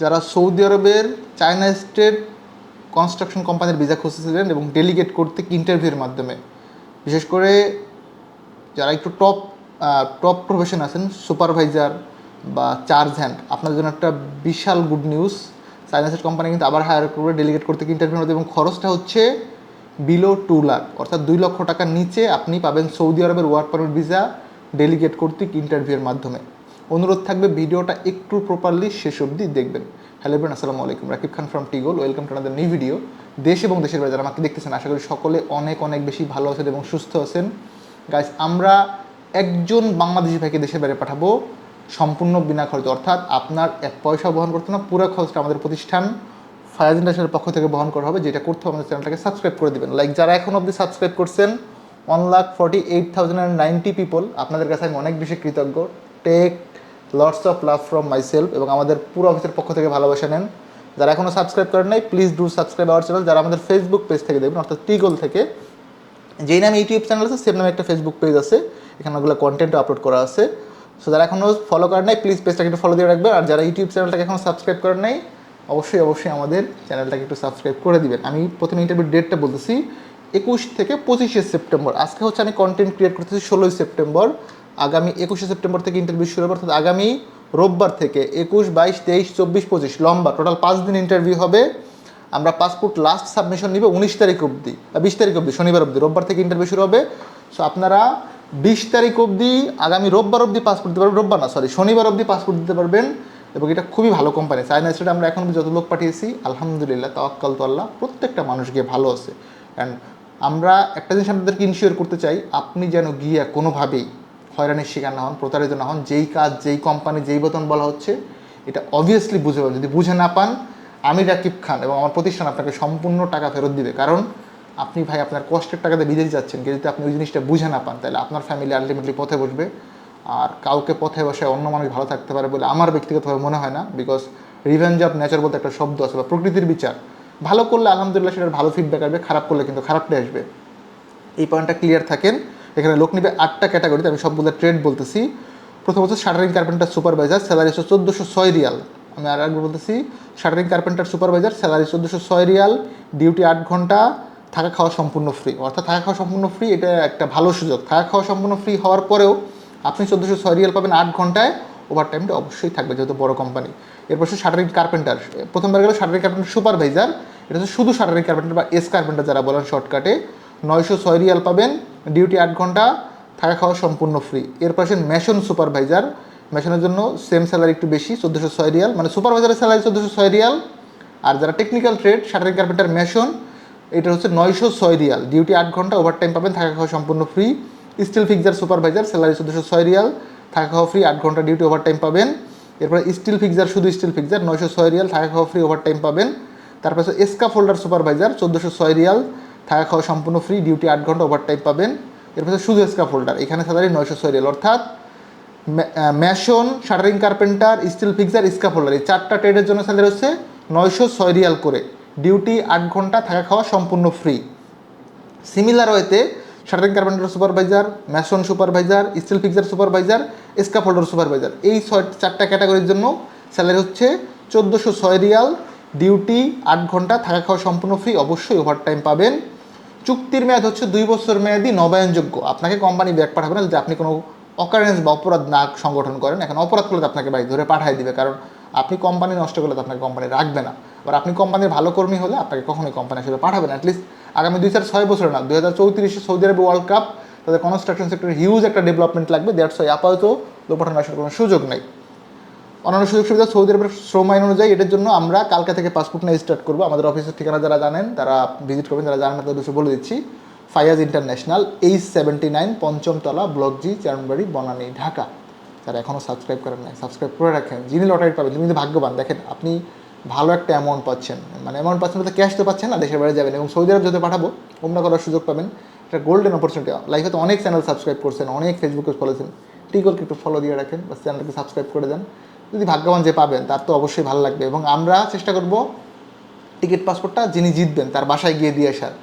যারা সৌদি আরবের China state construction কোম্পানির ভিসা খুঁজতেছিলেন এবং ডেলিগেট করতে ইন্টারভিউর মাধ্যমে। বিশেষ করে যারা একটু টপ টপ প্রফেশন আছেন সুপারভাইজার বা চার্জ হ্যান্ড আপনার জন্য একটা বিশাল গুড নিউজ সাইন্সের কোম্পানি কিন্তু আবার হায়ার করবে ডেলিগেট করতে ইন্টারভিউ মধ্যে এবং খরচটা হচ্ছে বিলো টু লাখ অর্থাৎ দুই লক্ষ টাকার নিচে আপনি পাবেন সৌদি আরবের ওয়ার্ক পারমিট ভিসা ডেলিগেট কর্তৃক ইন্টারভিউয়ের মাধ্যমে। অনুরোধ থাকবে ভিডিওটা একটু প্রপারলি শেষ অবধি দেখবেন। হ্যালো এভরিওয়ান আসসালামু আলাইকুম। Rakib Khan from টিগোল welcome to another new video দেশ এবং দেশের বাইরে যারা আমাকে দেখতেছেন, আশা করি সকলে অনেক অনেক বেশি ভালো আছেন এবং সুস্থ আছেন। গাইস আমরা একজন বাংলাদেশি ভাইকে দেশের বাইরে পাঠাবো সম্পূর্ণ বিনা খরচে। অর্থাৎ আপনার এক পয়সা বহন করতে না, পুরো খরচটা আমাদের প্রতিষ্ঠান ফায়াজ ইন্ডাস্ট্রিয়াল পক্ষ থেকে বহন করা হবে, যেটা করতে হবে আমাদের চ্যানেলটাকে সাবস্ক্রাইব করে দিবেন। লাইক যারা এখন অবধি সাবস্ক্রাইব করছেন one lakh forty eight thousand and ninety people আপনাদের কাছে আমি অনেক বেশি কৃতজ্ঞ। Take lots of love from myself এবং আমাদের পুরো অফিসের পক্ষ থেকে ভালোবাসা নেন। যারা এখনও সাবস্ক্রাইব করেন নাই please do subscribe our channel যারা আমাদের ফেসবুক পেজ থেকে দেখবেন, অর্থাৎ টিগোল থেকে, যেই নামে ইউটিউব চ্যানেল আছে সেম নামে একটা ফেসবুক পেজ আছে। এখানে ওগুলো কন্টেন্ট আপলোড করা আছে। সো যারা এখনও ফলো করেন নাই প্লিজ পেজটাকে একটু ফলো দিয়ে রাখবেন। আর যারা ইউটিউব চ্যানেলটাকে এখন সাবস্ক্রাইব করেন নাই, অবশ্যই অবশ্যই আমাদের চ্যানেলটাকে একটু সাবস্ক্রাইব করে দিবেন। আমি প্রথমে ইন্টারভিউ ডেটটা বলতেছি, একুশ থেকে পঁচিশে সেপ্টেম্বর আজকে হচ্ছে আমি কন্টেন্ট ক্রিয়েট করতেছি ষোলোই সেপ্টেম্বর আগামী একুশে সেপ্টেম্বর থেকে ইন্টারভিউ শুরু হবে, অর্থাৎ আগামী রোববার থেকে একুশ, বাইশ, তেইশ, চব্বিশ, পঁচিশ, লম্বা টোটাল পাঁচ দিন ইন্টারভিউ হবে। আমরা পাসপোর্ট লাস্ট সাবমিশন নিব উনিশ তারিখ অবধি বিশ তারিখ অবধি, শনিবার অবধি, রোববার থেকে ইন্টারভিউ শুরু হবে। সো আপনারা বিশ তারিখ অবধি, আগামী রোববার অবধি পাসপোর্ট দিতে পারবেন, রোববার না সরি শনিবার অবধি পাসপোর্ট দিতে পারবেন এবং এটা খুবই ভালো কোম্পানি চায়না স্টেটে আমরা এখন যত লোক পাঠিয়েছি, আলহামদুলিল্লাহ, তাওয়াক্কাল তো আল্লাহ, প্রত্যেকটা মানুষ গিয়ে ভালো আছে। অ্যান্ড আমরা একটা জিনিস আপনাদেরকে ইনশিওর করতে চাই, আপনি যেন গিয়ে কোনোভাবেই হয়রানির শিকার না হন, প্রতারিত না হন, যেই কাজ, যেই কোম্পানি যেই বেতন বলা হচ্ছে, এটা অবভিয়াসলি বুঝে পাবেন। যদি বুঝে না পান, আমি রাকিব খান এবং আমার প্রতিষ্ঠান আপনাকে সম্পূর্ণ টাকা ফেরত দিবে। কারণ আপনি ভাই আপনার কষ্টের টাকাতে বিদেশ যাচ্ছেন কিন্তু যদি আপনি ওই জিনিসটা বুঝে না পান, তাহলে আপনার ফ্যামিলি আলটিমেটলি পথে বসবে। আর কাউকে পথে বসে অন্য মানুষ ভালো থাকতে পারে বলে আমার ব্যক্তিগতভাবে মনে হয় না বিকজ রিভেঞ্জ অফ নেচার বলতে একটা শব্দ আছে বা প্রকৃতির বিচার। ভালো করলে আলহামদুলিল্লাহ সেটার ভালো ফিডব্যাক আসবে, খারাপ করলে কিন্তু খারাপটাই আসবে। এই পয়েন্টটা ক্লিয়ার থাকেন। এখানে লোক নিবে আটটা ক্যাটাগরিতে, আমি সবগুলো ট্রেড বলতেছি। প্রথম হচ্ছে শাটারিং কার্পেন্টার সুপারভাইজার স্যালারি হচ্ছে চোদ্দোশো ছয় রিয়াল। আমি আর একবার বলতেছি, শাটারিং কার্পেন্টার সুপারভাইজার স্যালারি চোদ্দোশো ছয় রিয়াল ডিউটি আট ঘণ্টা, থাকা খাওয়া সম্পূর্ণ ফ্রি অর্থাৎ থাকা খাওয়া সম্পূর্ণ ফ্রি এটা একটা ভালো সুযোগ। থাকা খাওয়া সম্পূর্ণ ফ্রি হওয়ার পরেও আপনি চোদ্দোশো ছয় রিয়াল পাবেন আট ঘন্টায় ওভার টাইমটা অবশ্যই থাকবে যেহেতু বড় কোম্পানি এরপর হচ্ছে শাটারিং কার্পেন্টার। প্রথমবার গেলে শাটারিং কার্পেন্টার সুপারভাইজার, এটা হচ্ছে শুধু শাটারিং কার্পেন্টার বা এস কার্পেন্টার যারা বলেন শর্টকাটে নয়শো ছয় রিয়াল পাবেন ডিউটি আট ঘণ্টা, থাকা খাওয়া সম্পূর্ণ ফ্রি এরপর আসেন মেশন সুপারভাইজার মেশনের জন্য সেম স্যালারি একটু বেশি, চোদ্দোশো ছয় রিয়াল। মানে সুপারভাইজারের স্যালারি চোদ্দোশো ছয় রিয়াল। আর যারা technical trade shuttering carpenter mason, এটা হচ্ছে নয়শো ছয় রিয়াল। ডিউটি আট ঘণ্টা ওভার টাইম পাবেন, থাকা খাওয়া সম্পূর্ণ free steel fixer supervisor salary চোদ্দোশো ছয় রিয়াল। থাকা খাওয়া ফ্রি আট ঘণ্টা ডিউটি ওভার টাইম পাবেন। এরপরে স্টিল ফিক্সার শুধু স্টিল ফিক্সার নয়শো ছয় রিয়াল। থাকা খাওয়া ফ্রি ওভার টাইম পাবেন। তারপর এসকা ফোল্ডার সুপারভাইজার চোদ্দোশো ছয় রিয়াল। থাকা খাওয়া সম্পূর্ণ ফ্রি ডিউটি আট ঘণ্টা ওভার টাইম পাবেন এরপর শুধু এসকা ফোল্ডার এখানে স্যালারি নয়শো ছয় রিয়াল, অর্থাৎ mason shuttering carpenter steel fixer scaffolder এই চারটা ট্রেডের জন্য স্যালারি হচ্ছে নয়শো ছয় রিয়াল করে। ডিউটি আট ঘণ্টা, থাকা খাওয়া সম্পূর্ণ ফ্রি সিমিলার ওয়েতে shuttering carpenter supervisor mason supervisor steel fixer supervisor scaffolder supervisor এই ছয়, চারটা ক্যাটাগরির জন্য স্যালারি হচ্ছে চোদ্দোশো ছয় রিয়াল। ডিউটি আট ঘণ্টা, থাকা খাওয়া সম্পূর্ণ ফ্রি অবশ্যই ওভার টাইম পাবেন। চুক্তির মেয়াদ হচ্ছে দুই বছর মেয়াদি নবায়নযোগ্য। আপনাকে কোম্পানি ব্যাক পাঠাবে না যদি আপনি কোনো অকারেন্স বা অপরাধ না সংগঠন করেন। এখন অপরাধ করলে আপনাকে বাড়ি ধরে পাঠিয়ে দিবে, কারণ আপনি কোম্পানি নষ্ট করলে তো আপনাকে কোম্পানি রাখবে না। আবার আপনি কোম্পানির ভালো কর্মী হলে আপনাকে কখনোই কোম্পানি আসলে পাঠাবে না। অ্যাটলিস্ট আগামী দুই চার ছয় বছর না, দুই হাজার চৌত্রিশে সৌদি আরব ওয়ার্ল্ড কাপ তাদের কনস্ট্রাকশন সেক্টরে হিউজ একটা ডেভেলপমেন্ট লাগবে। দ্যাটস ওয়াই আপাতত লোক পাঠানো আসার কোনো সুযোগ নেই। অন্যান্য সুযোগ সুবিধা সৌদি আরবের শ্রম আইন অনুযায়ী এটার জন্য আমরা কালকে থেকে পাসপোর্ট নিয়ে স্টার্ট করব। আমাদের অফিসের ঠিকানা যারা জানেন, তারা ভিজিট করবেন, যারা জানেন তাদের বলে দিচ্ছি। Fayaz international H seventy nine পঞ্চমতলা block G Chairmanbari Banani, Dhaka. যারা এখনও সাবস্ক্রাইব করেন নাই সাবস্ক্রাইব করে রাখেন। যিনি লটারি পাবেন, তিনি কিন্তু ভাগ্যবান। দেখেন, আপনি ভালো একটা অ্যামাউন্ট পাচ্ছেন। মানে অ্যামাউন্ট পাচ্ছেন বলতে ক্যাশ তো পাচ্ছেন না, দেশের বাইরে যাবেন। এবং সৌদি আরব যদি পাঠাবো অন্য করার সুযোগ পাবেন। এটা গোল্ডেন অপরচুনিটি লাইফে তো অনেক চ্যানেল সাবস্ক্রাইব করছেন, অনেক ফেসবুকে ফলোছেন টিকলকে একটু ফলো দিয়ে রাখেন বা চ্যানেলকে সাবস্ক্রাইব করে দেন। যদি ভাগ্যবান যে পাবেন, তার তো অবশ্যই ভালো লাগবে। এবং আমরা চেষ্টা করব টিকিট পাসপোর্টটা যিনি জিতবেন, তার বাসায় গিয়ে দিয়ে আসার।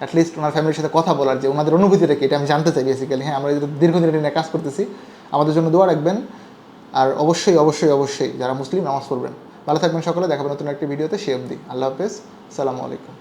অ্যাটলিস্ট ওনার ফ্যামিলির সাথে কথা বলার যে ওনাদের অনুভূতিটা কি এটা আমি জানতে চাই বেসিক্যালি হ্যাঁ আমরা যেহেতু দীর্ঘদিন এটা নিয়ে কাজ করতেছি, আমাদের জন্য দোয়া রাখবেন। আর অবশ্যই অবশ্যই অবশ্যই যারা মুসলিম, নামাজ পড়বেন। ভালো থাকবেন সকলে দেখাবেন নতুন একটি ভিডিওতে, সে অবধি। আল্লাহ হাফেজ। সালামু আলাইকুম।